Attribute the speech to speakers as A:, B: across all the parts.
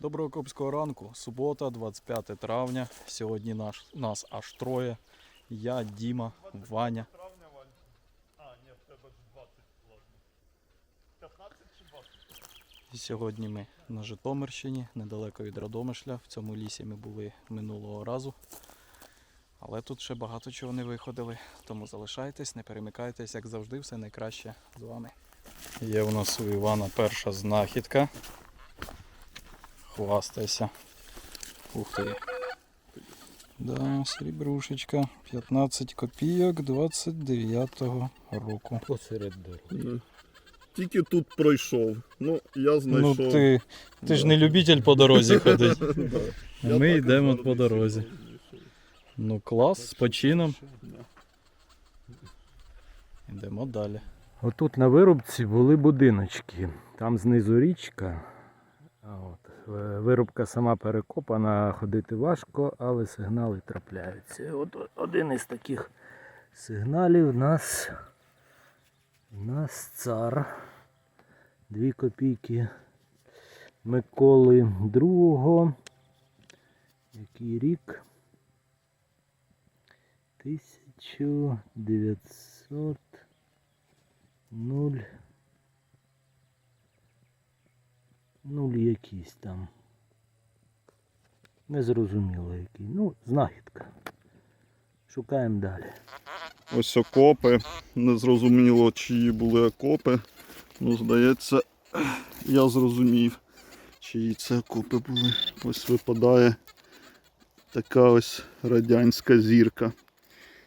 A: Доброго копського ранку. Субота, 25 травня. Сьогодні наш, нас аж троє. Я, Діма, Ваня.
B: травня, Вань. А, ні, в тебе 20, ладно. 15 чи 20?
A: І сьогодні ми на Житомирщині, недалеко від Радомишля. В цьому лісі ми були минулого разу. Але тут ще багато чого не виходили. Тому залишайтесь, не перемикайтесь, як завжди, все найкраще з вами. Є у нас у Івана перша знахідка. Хвастайся. Ух ти. Да, срібрушечка. 15 копійок 29-го року.
C: Посеред дороги.
B: Тільки тут пройшов. Ну, я
A: Ну ти, ти ж не любитель по дорозі ходити.
B: Да.
A: А
B: Я
A: Ми йдемо по дорозі. Ну клас, з почином. Йдемо далі.
C: Отут на вирубці були будиночки. Там знизу річка. А от, Е, вирубка сама перекопана, ходити важко, але сигнали трапляються. От Один із таких сигналів у нас у нас цар. Дві копійки Миколи II. Який рік? 1900 нулі якісь там. Незрозуміло який. Ну, знахідка. Шукаємо далі.
B: Ось окопи. Незрозуміло чиї були окопи. Ну, здається, я зрозумів, чиї це окопи були. Ось випадає така ось радянська зірка.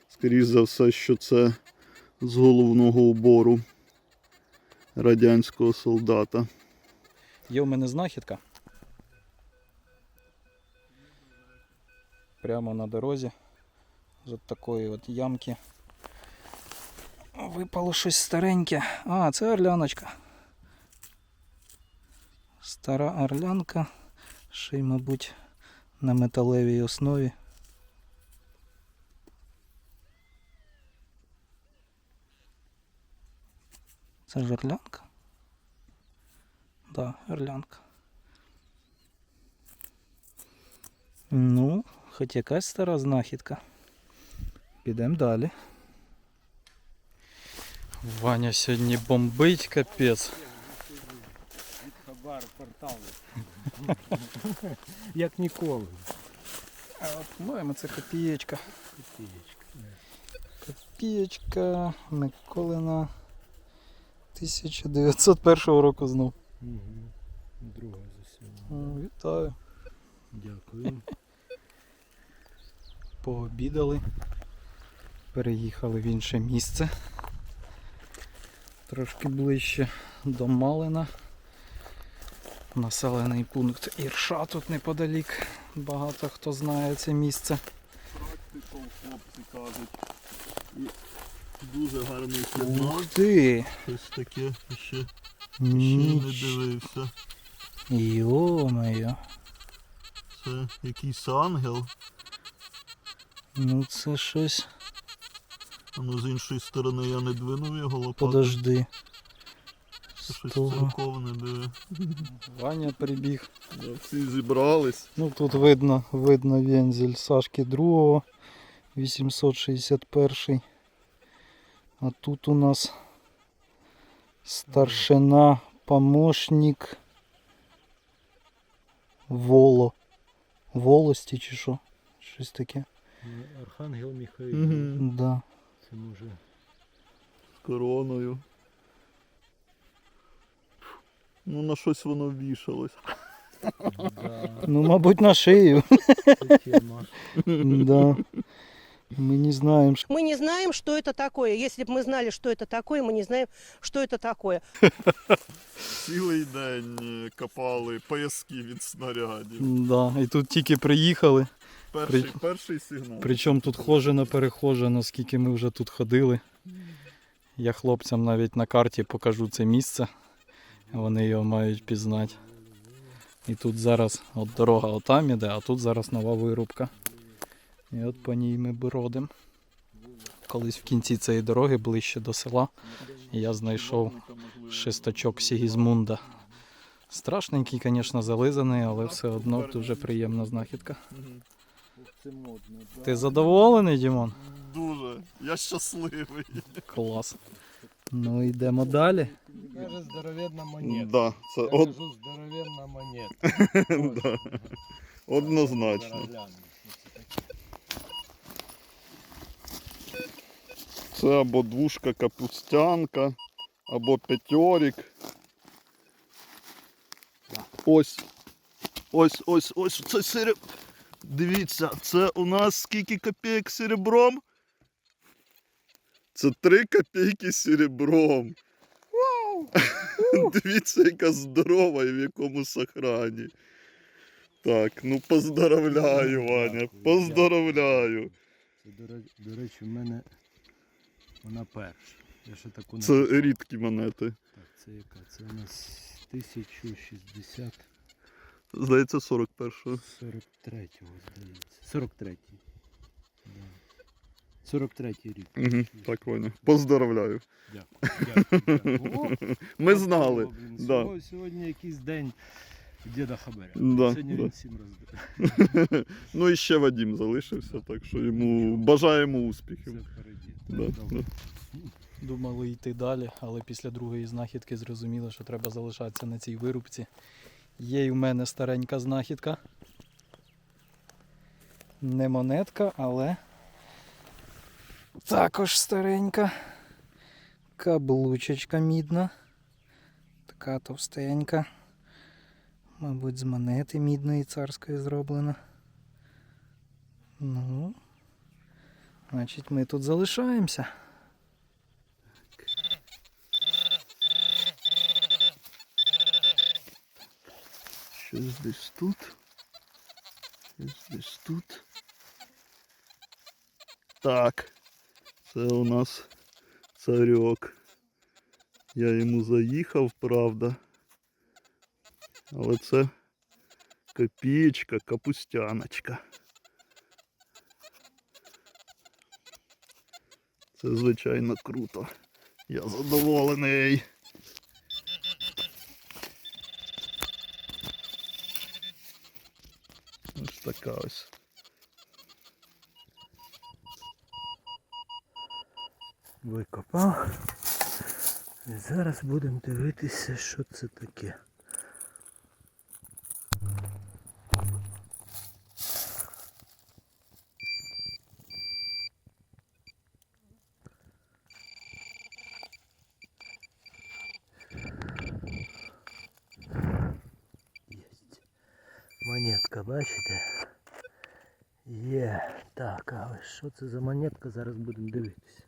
B: Скоріше за все, що це з головного убору радянського солдата.
A: Є у мене знахідка. Прямо на дорозі. З такої от ямки. Випало щось стареньке. А, це орляночка. Стара орлянка. Ще й, мабуть, на металевій основі. Це ж орлянка? Да, орлянка. Ну, хоч якась стара знахідка. Підемо далі. Ваня сьогодні бомбить капець.
C: Хабар портал. Як ніколи.
A: А от, по-моєму, це копієчка. Копієчка Миколина 1901 року знов.
C: Угу. Друга засіла.
A: Вітаю.
C: Дякую.
A: Пообідали. Переїхали в інше місце. Трошки ближче до Малина. Населений пункт Ірша тут неподалік. Багато хто знає це місце.
B: Пішов хлопці кажуть. І дуже гарний
A: Ух ти!
B: Щось таке ще, ще не
A: Ніч.
B: дивився.
A: Йо-моє.
B: Це якийсь ангел.
A: Ну це щось.
B: А ну з іншої сторони я не двинув його лопату.
A: Подожди.
B: Це щось
A: того.
B: церковне диви.
A: Ваня прибіг.
B: Да, всі зібрались.
A: Ну тут видно, видно вензель Сашки другого 861. А тут у нас старшина, помощник Воло. Волості чи що? Щось таке.
C: Архангел Михаїл.
B: Угу.
A: Да.
C: Це може.
B: З короною. Ну на щось воно вішалось.
C: Да,
A: Ну, мабуть, на шию.
C: це тема.
A: да. Ми не знаємо. що-
D: Мы не знаем, что это такое. Если бы мы знали, что это такое, мы не знаем, что это такое.
B: Цілий день е, копали пояски від снарядів.
A: Да. І тут тільки приїхали.
B: Перший,
A: При-
B: перший сигнал.
A: Причому тут хожено перехожено, скільки ми вже тут ходили. Я хлопцям навіть на карті покажу це місце. Вони його мають пізнати. І тут зараз от дорога отам іде, а тут зараз нова вирубка. І от по ній ми бродимо. Колись в кінці цієї дороги, ближче до села, я знайшов шестачок Сігізмунда Страшненький, звісно, зализаний, але все одно дуже приємна знахідка. Ти задоволений, Дімон?
B: Дуже. Я щасливий.
A: Клас. Ну йдемо далі.
C: Каже, здоровенна монета.
B: Да, це
C: Я кажу, здоровенна монета.
B: да. однозначно. Це або двушка капустянка, або п'ятьорік. Ось. Ось, ось, ось. Це сереб... Дивіться, це у нас скільки копійок серебром? Це 3 копійки серебром. Дивіться, яка здорова і в якому сохрані. Так, ну поздравляю, Ваня. Поздравляю.
C: Це, до речі, в мене вона перша. Я ще таку не
B: Це
C: бачив.
B: рідкі монети.
C: Так, це яка? Це у нас 1060
B: Здається, 41
C: 43-го, здається. 43-й. Да. 43-й рік.
B: Угу, так, Ваня. Поздравляю.
C: Дякую. дякую, дякую. О,
B: Ми знали.
C: О, блін,
B: Да.
C: сьогодні- Сьогодні якийсь день діда Хабаря.
B: Да,
C: Сьогодні
B: да.
C: він всім роздає.
B: Ну і ще Вадім залишився, так що йому бажаємо успіхів. Да, да.
A: Думали йти далі, але після другої знахідки зрозуміли, що треба залишатися на цій вирубці. Є й у мене старенька знахідка. Не монетка, але також старенька. Каблучечка мідна. Така товстенька. Мабуть, з монети мідної царської зроблена. Ну, значить, ми тут залишаємося.
B: Щось десь тут. Щось десь тут. Так. Це у нас царьок. Я йому заїхав, правда. Але це копієчка, капустяночка. Це звичайно круто. Я задоволений. Ось така ось.
C: Викопав. І зараз будемо дивитися, що це таке. Єсть. Монетка, бачите? Є. Так, але що це за монетка? Зараз будемо дивитися.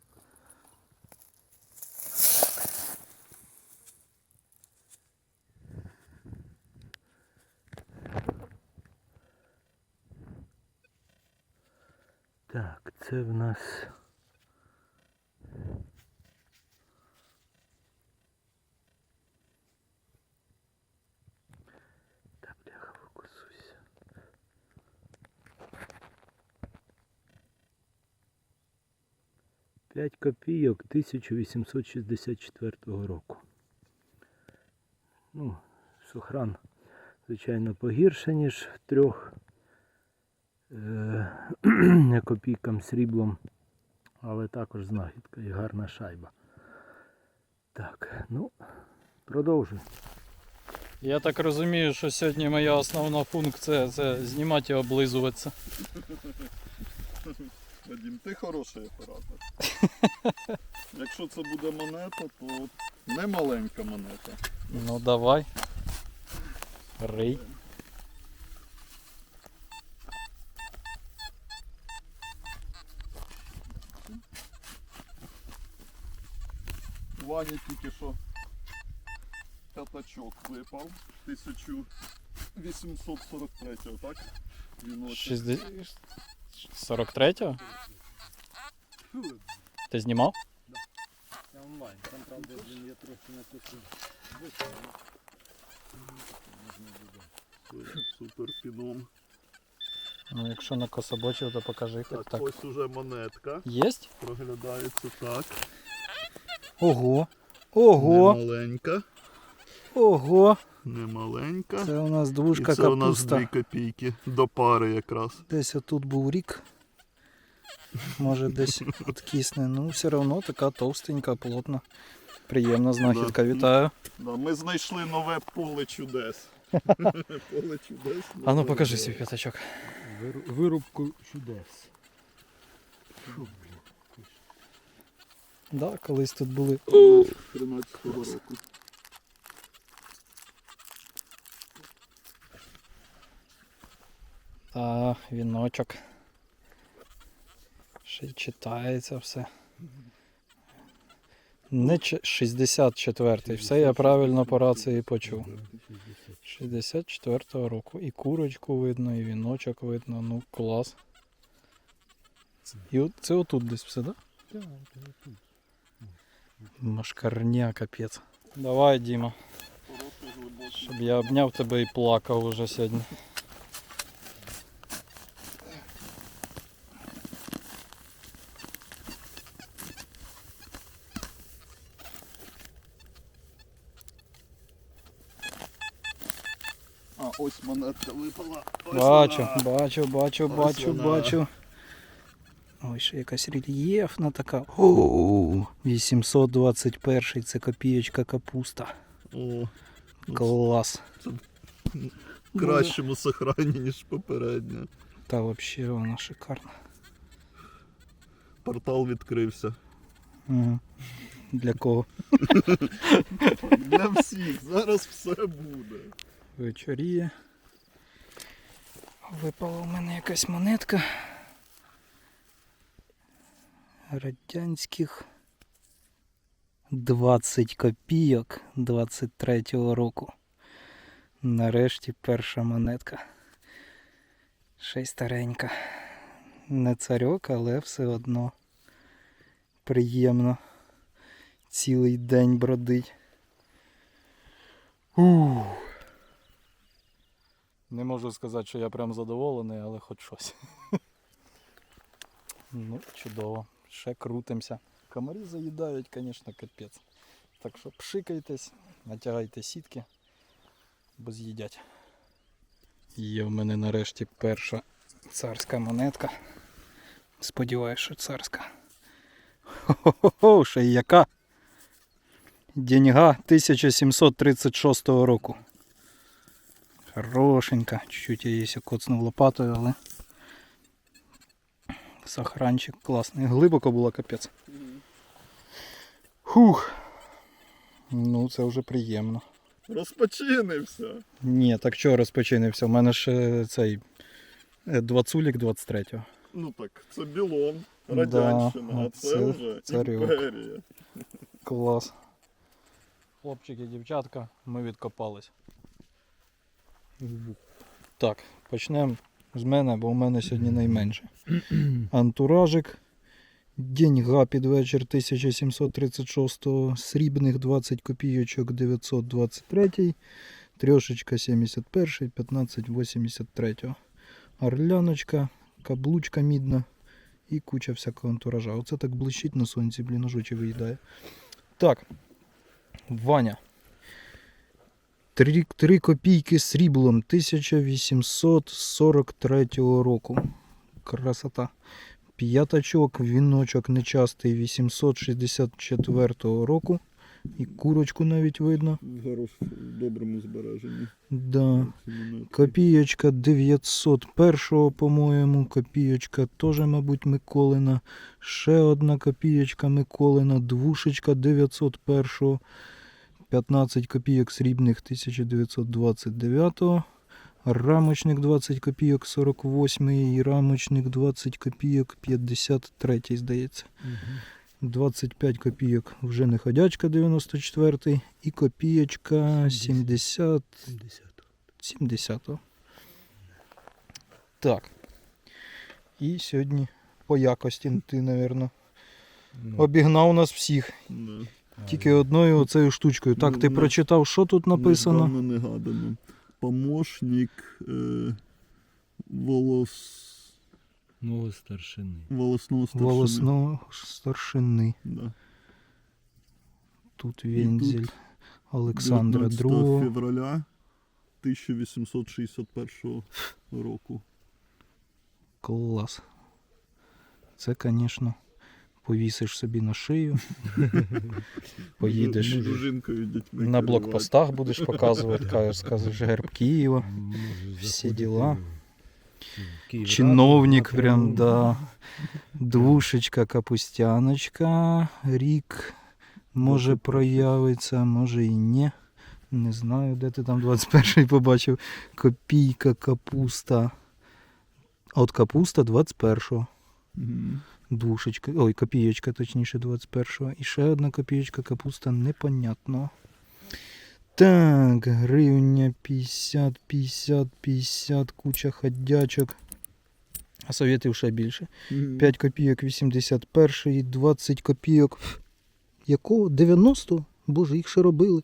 C: Так, це в нас. 5 копійок 1864 року. Ну, Сохран, звичайно, погірше, ніж в трьох е копійкам сріблом, але також знахідка і гарна шайба. Так, ну, продовжуємо.
A: Я так розумію, що сьогодні моя основна функція це знімати і облизуватися.
B: Вадим, ти хороший оператор. Якщо це буде монета, то не маленька монета.
A: Ну давай. Рий.
B: Ваня тільки що п'ятачок випав 1843, так? Він ось
A: 60... 43-го? Ти знімав?
C: Я онлайн, там правда блін, я трохи на кусу.
B: супер піном.
A: Ну, якщо на кособочив, то покажи хоч
B: Так,
A: так.
B: ось уже монетка.
A: Єсть?
B: Проглядається так.
A: Ого. Ого.
B: Маленька.
A: Ого.
B: не маленька.
A: Це у нас
B: І
A: двушка
B: це у нас
A: капуста.
B: 2 копійки до пари якраз.
A: Десь отут був рік. Може десь откисне. Ну, все одно така товстенька, плотна. Приємна знахідка, вітаю.
B: Да, ми знайшли нове поле чудес. поле чудес.
A: А ну
B: нове
A: покажи свій п'ятачок.
C: Вир- Вирубку чудес.
A: Да, колись тут були.
B: 13-го року.
A: Та, віночок. Ще читається все. Не ч- 64-й. Все я правильно по рації почув. 64-го року. І курочку видно, і віночок видно. Ну, клас. І от, це отут десь все, так? Да? Машкарня, капець. Давай, Діма. Щоб я обняв тебе і плакав уже сьогодні.
B: А, ось випала. Ось
A: Бачу,
B: вона.
A: бачу, бачу,
B: Ось
A: бачу,
B: вона.
A: бачу. Ой, ще якась рельєфна така. О, 821 це копієчка капуста.
B: О,
A: Клас.
B: в кращому сохрані, ніж попередня.
A: Та взагалі вона шикарна.
B: Портал відкрився.
A: Для кого?
B: Для всіх, зараз все буде.
A: Вечоріє. Випала у мене якась монетка. Радянських 20 копійок 23-го року. Нарешті перша монетка. Ще й старенька. Не царьок, але все одно приємно. Цілий день бродить. Ух. Не можу сказати, що я прям задоволений, але хоч щось. ну, чудово. Ще крутимося. Комарі заїдають, звісно, капець. Так що пшикайтесь, натягайте сітки, бо з'їдять. Є в мене нарешті перша царська монетка. Сподіваюсь, що царська. Хо-хо-хо, ще й яка. Деньга 1736 року. Хорошенька. Чуть-чуть я її коцнув лопатою, але сохранчик класний. Глибоко було капець. Хух. Ну, це вже приємно.
B: Розпочинився.
A: Ні, так чого розпочинився? У мене ще цей е, двацулік 23-го.
B: Ну так, це білон, радянщина, а
A: а
B: це,
A: це
B: вже
A: царюк.
B: імперія.
A: Клас. Хлопчики, дівчатка, ми відкопались. Так, почнемо з мене, бо у мене сьогодні найменше. Антуражик. Деньга під вечір 1736, срібних 20 копійочок 923, трьошечка 71, 15 83. Орляночка, каблучка мідна і куча всякого антуража. Оце так блищить на сонці, блін, аж виїдає. Так, Ваня. Три, три копійки сріблом 1843 року. Красота. П'ятачок, віночок нечастий 864 року. І курочку навіть видно.
B: Зараз в доброму збереженні.
A: Да. Копієчка 901, по-моєму. Копієчка теж, мабуть, Миколина. Ще одна копієчка Миколина. Двушечка 901. 15 копійок срібних 1929. Рамочник 20 копійок 48 і рамочник 20 копійок 53, здається. 25 копійок вже не ходячка 94 і копієчка 70 70-го. Так. І сьогодні по якості ти, напевно,
C: Ну,
A: обігнав нас всіх.
B: Да.
A: Тільки одною оцею штучкою. Так, ти
B: Ну,
A: прочитав, що тут написано?
B: Неждано, негадано. Помощник е, волос...
C: Старшини.
B: волосного старшини.
A: Волосного старшини.
B: Да.
A: Тут Вензель
B: тут
A: Олександра
B: 19
A: II.
B: февраля 1861 року.
A: Клас. Це, звісно, повісиш собі на шию. Поїдеш на блокпостах будеш показувати, кажеш, скажеш герб Києва. Всі діла. Чиновник прям, да. Двушечка, капустяночка, рік може проявиться, може і ні. Не знаю, де ти там 21-й побачив. Копійка, капуста. От капуста 21-го. Двушечка, ой, копієчка, точніше, 21-го. І ще одна копієчка капуста непонятно. Так, гривня 50, 50, 50, куча ходячок. А совєтів ще більше. 5 копійок 81, 20 копійок. Якого? 90? Боже, їх ще робили.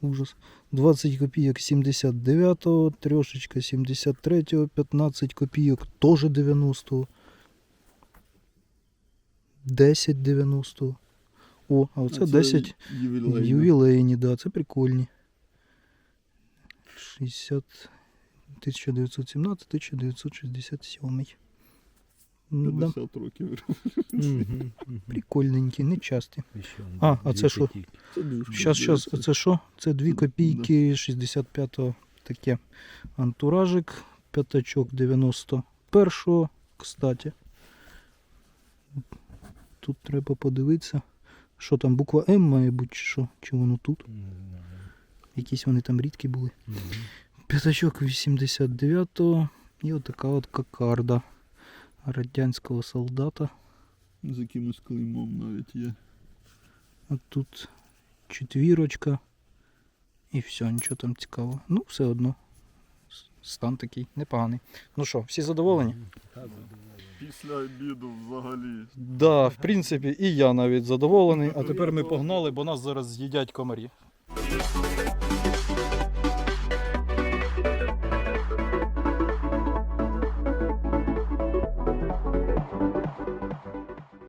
A: Ужас. 20 копійок 79-го, трошечка 73-го, 15 копійок теж 90-го. 10 90-го. О, а оце
B: А це
A: 10
B: ювілейне.
A: ювілейні, да, це прикольні. 60 1917 1967. Да,
B: 50 років.
C: Мгм,
A: прикольненькі, не часті.
C: І що,
A: А,
C: дві
A: а це що?
C: такі.
B: Це дуже
A: Щас, щас, це що? Це 2 копійки 65-го таке. Антуражик, п'ятачок 91-го, кстати. Тут треба подивитися. Що там, буква М має бути, чи що? Чи воно тут? Якісь вони там рідкі були. П'ятачок 89-го і отака от кокарда радянського солдата.
B: З якимось клеймом навіть є.
A: А тут четвірочка. І все, нічого там цікавого. Ну, все одно. Стан такий непоганий. Ну що, всі задоволені?
B: Після обіду взагалі.
A: Да, в принципі, і я навіть задоволений. А тепер ми погнали, бо нас зараз з'їдять комарі.